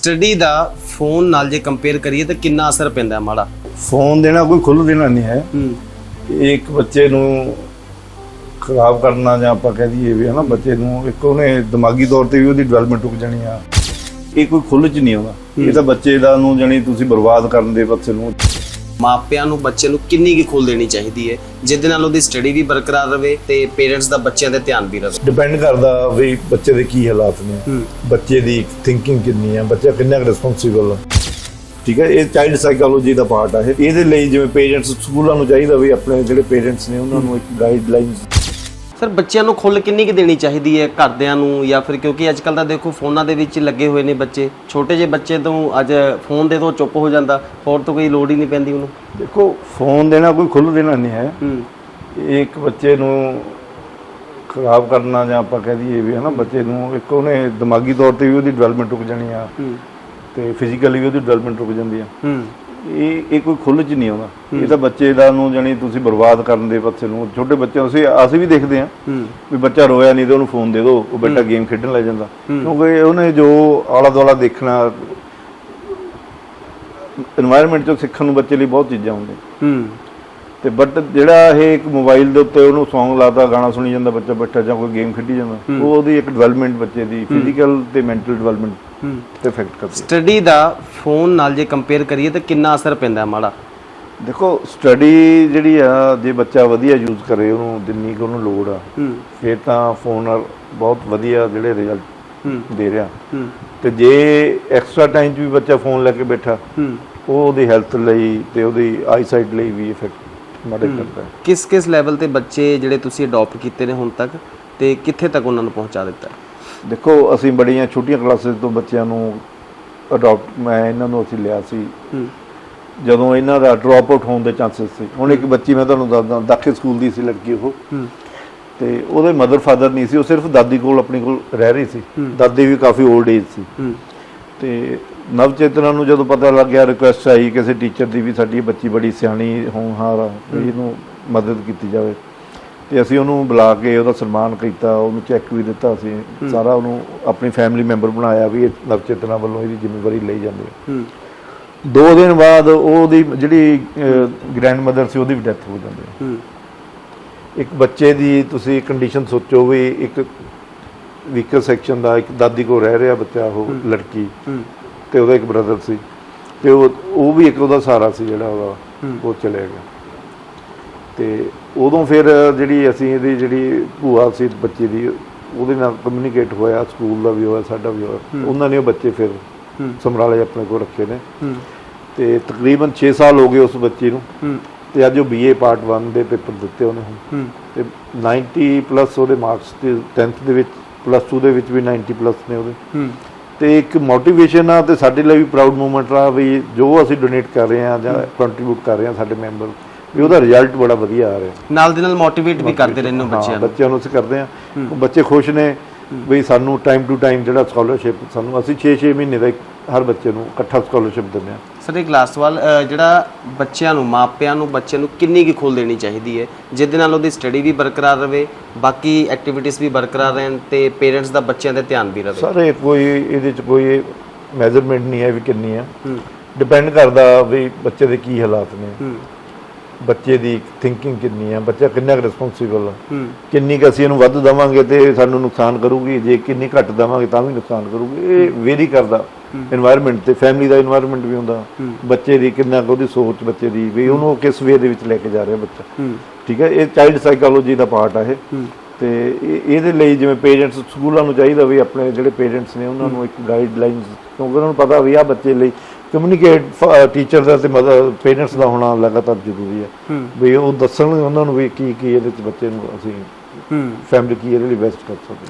Study ਦਾ phone ਨਾਲ ਜੇ ਕੰਪੇਅਰ ਕਰੀਏ ਤਾਂ ਕਿੰਨਾ ਅਸਰ ਪੈਂਦਾ ਹੈ ਮਾੜਾ? ਫੋਨ ਦੇਣਾ ਕੋਈ ਖੁੱਲ੍ਹ ਦੇਣਾ ਨਹੀਂ ਹੈ। ਇੱਕ ਬੱਚੇ ਨੂੰ ਖਰਾਬ ਕਰਨਾ ਜਾਂ ਆਪਾਂ ਕਹਿ ਦਈਏ ਵੀ ਹਨਾ ਬੱਚੇ ਨੂੰ ਇੱਕ ਉਹਨੇ ਦਿਮਾਗੀ ਤੌਰ ਤੇ ਵੀ ਉਹਦੀ ਡਿਵੈਲਪਮੈਂਟ ਰੁਕ ਜਾਣੀ ਆ। ਇਹ ਕੋਈ ਖੁੱਲ੍ਹ ਚ ਨਹੀਂ ਆਉਂਦਾ। ਇਹ ਤਾਂ ਬੱਚੇ ਦਾ ਨੂੰ ਜਾਣੀ ਤੁਸੀਂ ਬਰਬਾਦ ਕਰਨ ਦੇ ਬੱਚੇ ਨੂੰ। ਮਾਪਿਆਂ ਨੂੰ ਬੱਚੇ ਨੂੰ ਕਿੰਨੀ ਕੀ ਖੋਲ ਦੇਣੀ ਚਾਹੀਦੀ ਹੈ? ਜਿਹਦੇ ਨਾਲ ਉਹਦੀ ਸਟੱਡੀ ਵੀ ਬਰਕਰਾਰ ਰਵੇ ਤੇ ਪੇਰੈਂਟਸ ਦਾ ਬੱਚਿਆਂ ਤੇ ਧਿਆਨ ਵੀ ਰਵੇ। ਡਿਪੈਂਡ ਕਰਦਾ ਵੀ ਬੱਚੇ ਦੇ ਕੀ ਹਾਲਾਤ ਨੇ। ਹੂੰ। ਬੱਚੇ ਦੀ ਥਿੰਕਿੰਗ ਕਿੰਨੀ ਆ ਬੱਚਾ ਕਿੰਨਾ ਰਿਸਪੌਂਸਿਬਲ ਆ ਠੀਕ ਹੈ ਇਹ ਚਾਈਲਡ ਸਾਈਕੋਲੋਜੀ ਦਾ ਪਾਰਟ ਇਹ ਇਹਦੇ ਲਈ ਜਿਵੇਂ ਪੇਰੈਂਟਸ ਸਕੂਲਾਂ ਨੂੰ ਚਾਹੀਦਾ ਵੀ ਆਪਣੇ ਜਿਹੜੇ ਪੇਰੈਂਟਸ ਨੇ ਉਹਨਾਂ ਨੂੰ ਇੱਕ ਗਾਈਡਲਾਈਨਸ ਸਰ ਬੱਚਿਆਂ ਨੂੰ ਖੁੱਲ ਕਿੰਨੀ ਕੀ ਦੇਣੀ ਚਾਹੀਦੀ ਹੈ ਘਰਦਿਆਂ ਨੂੰ ਜਾਂ ਫਿਰ ਕਿਉਂਕਿ ਅੱਜ ਕੱਲ ਤਾਂ ਦੇਖੋ ਫੋਨਾਂ ਦੇ ਵਿੱਚ ਲੱਗੇ ਹੋਏ ਨੇ ਬੱਚੇ। ਛੋਟੇ ਜਿਹੇ ਬੱਚੇ ਤੋਂ ਅੱਜ ਫੋਨ ਦੇ ਤੋਂ ਚੁੱਪ ਹੋ ਜਾਂਦਾ ਹੋਰ ਤੋਂ ਕੋਈ ਲੋੜ ਹੀ ਨਹੀਂ ਪੈਂਦੀ ਉਹਨੂੰ। ਦੇਖੋ ਫੋਨ ਦੇਣਾ ਕੋਈ ਖੁੱਲ੍ਹ ਦੇਣਾ ਨਹੀਂ ਹੈ। ਹੂੰ। ਇਹ ਇੱਕ ਬੱਚੇ ਨੂੰ ਖਰਾਬ ਕਰਨਾ ਜਾਂ ਆਪਾਂ ਕਹਿ ਦਈਏ ਵੀ ਹਨਾ ਬੱਚੇ ਨੂੰ ਇੱਕ ਉਹਨੇ ਦਿਮਾਗੀ ਤੌਰ ਤੇ ਵੀ ਉਹਦੀ ਡਿਵੈਲਪਮੈਂਟ ਰੁਕ ਜਾਣੀ ਆ ਹੂੰ। ਤੇ ਫਿਜ਼ੀਕਲੀ ਵੀ ਉਹਦੀ ਡਿਵੈਲਪਮੈਂਟ ਰੁਕ ਜਾਂਦੀ ਆ। ਹੂੰ। ਇਹ ਇਹ ਕੋਈ ਖੁੱਲ੍ਹ 'ਚ ਨਹੀਂ ਆਉਂਦਾ। ਇਹ ਤਾਂ ਬੱਚੇ ਦਾ ਨੂੰ ਜਾਨੀ ਤੁਸੀਂ ਬਰਬਾਦ ਕਰਨ ਦੇ ਪਾਸੇ ਨੂੰ ਛੋਟੇ ਬੱਚਿਆਂ ਅਸੀਂ ਅਸੀਂ ਵੀ ਦੇਖਦੇ ਆ ਵੀ ਬੱਚਾ ਰੋਇਆ ਨਹੀਂ ਤੇ ਉਹਨੂੰ ਫੋਨ ਦੇ ਦੋ ਉਹ ਬੇਟਾ ਗੇਮ ਖੇਡਣ ਲੈ ਜਾਂਦਾ। ਕਿਉਂਕਿ ਉਹਨੇ ਜੋ ਆਲਾ ਦੁਆਲਾ ਦੇਖਣਾ এনवायरमेंट ਚ ਸਿੱਖਣ ਨੂੰ ਬੱਚੇ ਲਈ ਬਹੁਤ ਚੀਜ਼ਾਂ ਹੁੰਦੀਆਂ। ਤੇ ਬਟ ਜਿਹੜਾ ਇਹ ਇੱਕ ਮੋਬਾਈਲ ਦੇ ਉੱਤੇ ਉਹਨੂੰ Song ਲਾਤਾ ਗਾਣਾ ਸੁਣੀ ਜਾਂਦਾ ਬੱਚਾ ਬੈਠਾ ਜਾਂ ਕੋਈ ਗੇਮ ਖੇਡੀ ਜਾਂਦਾ ਉਹ ਉਹਦੀ ਇੱਕ ਡਿਵੈਲਪਮੈਂਟ ਬੱਚੇ ਦੀ ਫਿਜ਼ੀਕਲ ਤੇ ਮੈਂਟਲ ਡਿਵੈਲਪਮੈਂਟ ਤੇ ਇਫੈਕਟ ਕਰਦੀ ਸਟੱਡੀ ਦਾ ਫੋਨ ਨਾਲ ਜੇ ਕੰਪੇਅਰ ਕਰੀਏ ਤਾਂ ਕਿੰਨਾ ਅਸਰ ਪੈਂਦਾ ਮਾੜਾ? ਦੇਖੋ ਸਟੱਡੀ ਜਿਹੜੀ ਆ ਜੇ ਬੱਚਾ ਵਧੀਆ ਯੂਜ਼ ਕਰੇ ਉਹਨੂੰ ਜਿੰਨੀ ਕੁ ਉਹਨੂੰ ਲੋੜ ਆ ਫਿਰ ਤਾਂ ਫੋਨ ਨਾਲ ਬਹੁਤ ਵਧੀਆ ਜਿਹੜੇ ਰਿਜ਼ਲਟ ਦੇ ਰਿਹਾ। ਤੇ ਜੇ ਐਕਸਟਰਾ ਟਾਈਮ ਵੀ ਬੱਚਾ ਫੋਨ ਲੈ ਕੇ ਬੈਠਾ ਉਹ ਉਹਦੀ ਹੈਲਥ ਲਈ ਤੇ ਉਹਦੀ ਆਈਸਾਈਟ ਲਈ ਵੀ ਇਫੈਕਟ ਕਰਦਾ ਕਿਸ ਕਿਸ ਲੈਵਲ ਤੇ ਬੱਚੇ ਜਿਹੜੇ ਤੁਸੀਂ ਅਡਾਪਟ ਕੀਤੇ ਨੇ ਹੁਣ ਤੱਕ ਤੇ ਕਿੱਥੇ ਤੱਕ ਉਹਨਾਂ ਨੂੰ ਪਹੁੰਚਾ ਦਿੱਤਾ? ਦੇਖੋ ਅਸੀਂ ਬੜੀਆਂ ਛੋਟੀਆਂ ਕਲਾਸਿਸ ਤੋਂ ਬੱਚਿਆਂ ਨੂੰ ਅਡਾਪਟ ਮੈਂ ਇਹਨਾਂ ਨੂੰ ਅਸੀਂ ਲਿਆ ਸੀ। ਜਦੋਂ ਇਹਨਾਂ ਦਾ ਡ੍ਰੌਪ ਆਊਟ ਹੋਣ ਦੇ ਚਾਂਸਸ ਸੀ। ਹੁਣ ਇੱਕ ਬੱਚੀ ਮੈਂ ਤੁਹਾਨੂੰ ਦੱਸਦਾ ਦਾਖੇ ਸਕੂਲ ਦੀ ਸੀ ਲੜਕੀ ਉਹ। ਤੇ ਉਹਦੇ ਮਦਰ ਫਾਦਰ ਨਹੀਂ ਸੀ ਉਹ ਸਿਰਫ ਦਾਦੀ ਕੋਲ ਆਪਣੀ ਕੋਲ ਰਹਿ ਰਹੀ ਸੀ। ਦਾਦੀ ਵੀ ਕਾਫੀ 올ਡ ਏਜ ਸੀ ਤੇ ਨਵ ਚੇਤਨਾ ਨੂੰ ਜਦੋਂ ਪਤਾ ਲੱਗ ਗਿਆ ਰਿਕੁਐਸਟ ਆਈ ਕਿਸੇ ਟੀਚਰ ਦੀ ਵੀ ਸਾਡੀ ਬੱਚੀ ਬੜੀ ਸਿਆਣੀ ਹੋਣਹਾਰ ਆ ਵੀ ਇਹਨੂੰ ਮਦਦ ਕੀਤੀ ਜਾਵੇ। ਤੇ ਅਸੀਂ ਉਹਨੂੰ ਬੁਲਾ ਕੇ ਉਹਦਾ ਸਨਮਾਨ ਕੀਤਾ ਉਹਨੂੰ ਚੈੱਕ ਵੀ ਦਿੱਤਾ ਅਸੀਂ ਸਾਰਾ ਉਹਨੂੰ ਆਪਣੀ ਫੈਮਿਲੀ ਮੈਂਬਰ ਬਣਾਇਆ ਵੀ ਇਹ ਨਵ ਚੇਤਨਾ ਵੱਲੋਂ ਇਹਦੀ ਜ਼ਿੰਮੇਵਾਰੀ ਲਈ ਜਾਂਦੀ ਹੈ। ਦੋ ਦਿਨ ਬਾਅਦ ਉਹਦੀ ਜਿਹੜੀ ਗ੍ਰੈਂਡ ਮਦਰ ਸੀ ਉਹਦੀ ਵੀ ਡੈਥ ਹੋ ਜਾਂਦੀ ਹੂੰ। ਇੱਕ ਬੱਚੇ ਦੀ ਤੁਸੀਂ ਕੰਡੀਸ਼ਨ ਸੋਚੋ ਵੀ ਇੱਕ ਵੀਕਰ ਸੈਕਸ਼ਨ ਦਾ ਇੱਕ ਦਾਦੀ ਕੋ ਰਹਿ ਰਿਹਾ ਬੱਚਾ ਉਹ ਲੜਕੀ ਤੇ ਉਹਦਾ ਇੱਕ ਬ੍ਰਦਰ ਸੀ ਤੇ ਉਹ ਉਹ ਵੀ ਇੱਕ ਉਹਦਾ ਸਹਾਰਾ ਸੀ ਜਿਹੜਾ ਉਹਦਾ। ਉਹ ਚਲੇ ਗਿਆ। ਤੇ ਉਦੋਂ ਫਿਰ ਜਿਹੜੀ ਅਸੀਂ ਇਹਦੀ ਜਿਹੜੀ ਭੂਆ ਸੀ ਬੱਚੇ ਦੀ ਉਹਦੇ ਨਾਲ ਕਮਿਊਨੀਕੇਟ ਹੋਇਆ ਸਕੂਲ ਦਾ ਵੀ ਹੋਇਆ ਸਾਡਾ ਵੀ ਹੋਇਆ। ਉਹਨਾਂ ਨੇ ਉਹ ਬੱਚੇ ਫਿਰ ਸਮਰਾਲੇ ਆਪਣੇ ਕੋਲ ਰੱਖੇ ਨੇ। ਤੇ ਤਕਰੀਬਨ 6 ਸਾਲ ਹੋ ਗਏ ਉਸ ਬੱਚੇ ਨੂੰ। ਤੇ ਅੱਜ ਉਹ ਬੀਏ ਪਾਰਟ 1 ਦੇ ਪੇਪਰ ਦਿੱਤੇ ਉਹਨੇ ਹੁਣ। ਤੇ 90 ਪਲੱਸ ਉਹਦੇ ਮਾਰਕਸ ਤੇ 10th ਦੇ ਵਿੱਚ ਪਲੱਸ 2 ਦੇ ਵਿੱਚ ਵੀ 90 ਪਲੱਸ ਨੇ ਉਹਦੇ। ਹੂੰ। ਤੇ ਇੱਕ ਮੋਟੀਵੇਸ਼ਨ ਆ ਤੇ ਸਾਡੇ ਲਈ ਵੀ ਪ੍ਰਾਊਡ ਮੂਮੈਂਟ ਆ ਵੀ ਜੋ ਅਸੀਂ ਡੋਨੇਟ ਕਰ ਰਹੇ ਆ ਜਾਂ ਕੰਟਰੀਬਿਊਟ ਕਰ ਰਹੇ ਆ ਸਾਡੇ ਮੈਂਬਰ ਵੀ ਉਹਦਾ ਰਿਜ਼ਲਟ ਬੜਾ ਵਧੀਆ ਆ ਰਿਹਾ। ਨਾਲ ਦੇ ਨਾਲ ਮੋਟੀਵੇਟ ਵੀ ਕਰਦੇ ਰਹਿੰਦੇ ਬੱਚਿਆਂ ਨੂੰ। ਬੱਚਿਆਂ ਨੂੰ ਅਸੀਂ ਕਰਦੇ ਆ ਬੱਚੇ ਖੁਸ਼ ਨੇ ਵੀ ਸਾਨੂੰ ਟਾਈਮ ਟੂ ਟਾਈਮ ਜਿਹੜਾ ਸਕਾਲਰਸ਼ਿਪ ਸਾਨੂੰ ਅਸੀਂ 6-6 ਮਹੀਨੇ ਦਾ ਹਰ ਬੱਚੇ ਨੂੰ ਇਕੱਠਾ ਸਕਾਲਰਸ਼ਿਪ ਦਿੰਦੇ ਆ ਸਰ ਇੱਕ ਲਾਸਟ ਸਵਾਲ ਅਹ, ਜਿਹੜਾ ਬੱਚਿਆਂ ਨੂੰ ਮਾਪਿਆਂ ਨੂੰ ਬੱਚੇ ਨੂੰ ਕਿੰਨੀ ਕੀ ਖੋਲ ਦੇਣੀ ਚਾਹੀਦੀ ਹੈ? ਜਿਹਦੇ ਨਾਲ ਉਹਦੀ ਸਟੱਡੀ ਵੀ ਬਰਕਰਾਰ ਰਵੇ ਬਾਕੀ ਐਕਟੀਵਿਟੀਜ਼ ਵੀ ਬਰਕਰਾਰ ਰਹਿਣ ਤੇ ਪੇਰੈਂਟਸ ਦਾ ਬੱਚਿਆਂ ਤੇ ਧਿਆਨ ਵੀ ਰਵੇ। ਸਾਰੇ ਕੋਈ ਇਹਦੇ ਚ ਕੋਈ ਮੈਜ਼ਰਮੈਂਟ ਨਹੀਂ ਹੈ ਵੀ ਕਿੰਨੀ ਹੂੰ। ਡਿਪੈਂਡ ਕਰਦਾ ਵੀ ਬੱਚੇ ਦੇ ਕੀ ਹਾਲਾਤ ਨੇ। ਹੂੰ। ਬੱਚੇ ਦੀ ਥਿੰਕਿੰਗ ਕਿੰਨੀ ਆ ਬੱਚਾ ਕਿੰਨਾ ਰਿਸਪੌਂਸਿਬਲ ਆ ਹੂੰ। ਕਿੰਨੀ ਕੁ ਅਸੀਂ ਇਹਨੂੰ ਵੱਧ ਦਵਾਂਗੇ ਤੇ ਸਾਨੂੰ ਨੁਕਸਾਨ ਕਰੂਗੀ ਜੇ ਕਿੰਨੀ ਘੱਟ ਦਵਾਂਗੇ ਤਾਂ ਵੀ ਨੁਕਸਾਨ ਕਰੂਗੀ ਇਹ ਵੇਰੀ ਕਰਦਾ। এনवायरमेंट ਤੇ ਫੈਮਿਲੀ ਦਾ এনवायरमेंट ਵੀ ਹੁੰਦਾ। ਬੱਚੇ ਦੀ ਕਿੰਨਾ ਉਹਦੀ ਸੋਚ ਬੱਚੇ ਦੀ ਵੀ ਉਹਨੂੰ ਕਿਸ ਵੇ ਦੇ ਵਿੱਚ ਲੈ ਕੇ ਜਾ ਰਿਹਾ ਬੱਚਾ। ਠੀਕ ਹੈ ਇਹ ਚਾਈਲਡ ਸਾਈਕੋਲੋਜੀ ਦਾ ਪਾਰਟ ਆ ਇਹ। ਤੇ ਇਹਦੇ ਲਈ ਜਿਵੇਂ ਪੇਰੈਂਟਸ ਸਕੂਲਾਂ ਨੂੰ ਚਾਹੀਦਾ ਵੀ ਆਪਣੇ ਜਿਹੜੇ ਪੇਰੈਂਟਸ ਨੇ ਉਹਨਾਂ ਨੂੰ ਇੱਕ ਗਾਈਡਲਾਈਨਸ ਕਿਉਂਕਿ ਉਹਨਾਂ ਨੂੰ ਪਤਾ ਵੀ ਆ ਬੱਚੇ ਲਈ ਕਮਿਊਨੀਕੇਟ ਟੀਚਰ ਦਾ ਤੇ ਮਦਰ ਪੇਰੈਂਟਸ ਦਾ ਹੋਣਾ ਲਗਾਤਾਰ ਜ਼ਰੂਰੀ ਹੈ। ਵੀ ਉਹ ਦੱਸਣ ਉਹਨਾਂ ਨੂੰ ਵੀ ਕੀ ਕੀ ਇਹਦੇ ਵਿੱਚ ਬੱਚੇ ਨੂੰ ਅਸੀਂ ਫੈਮਿਲੀ ਕੀ ਇਹਦੇ ਲਈ ਬੈਸਟ ਕਰ ਸਕਦੇ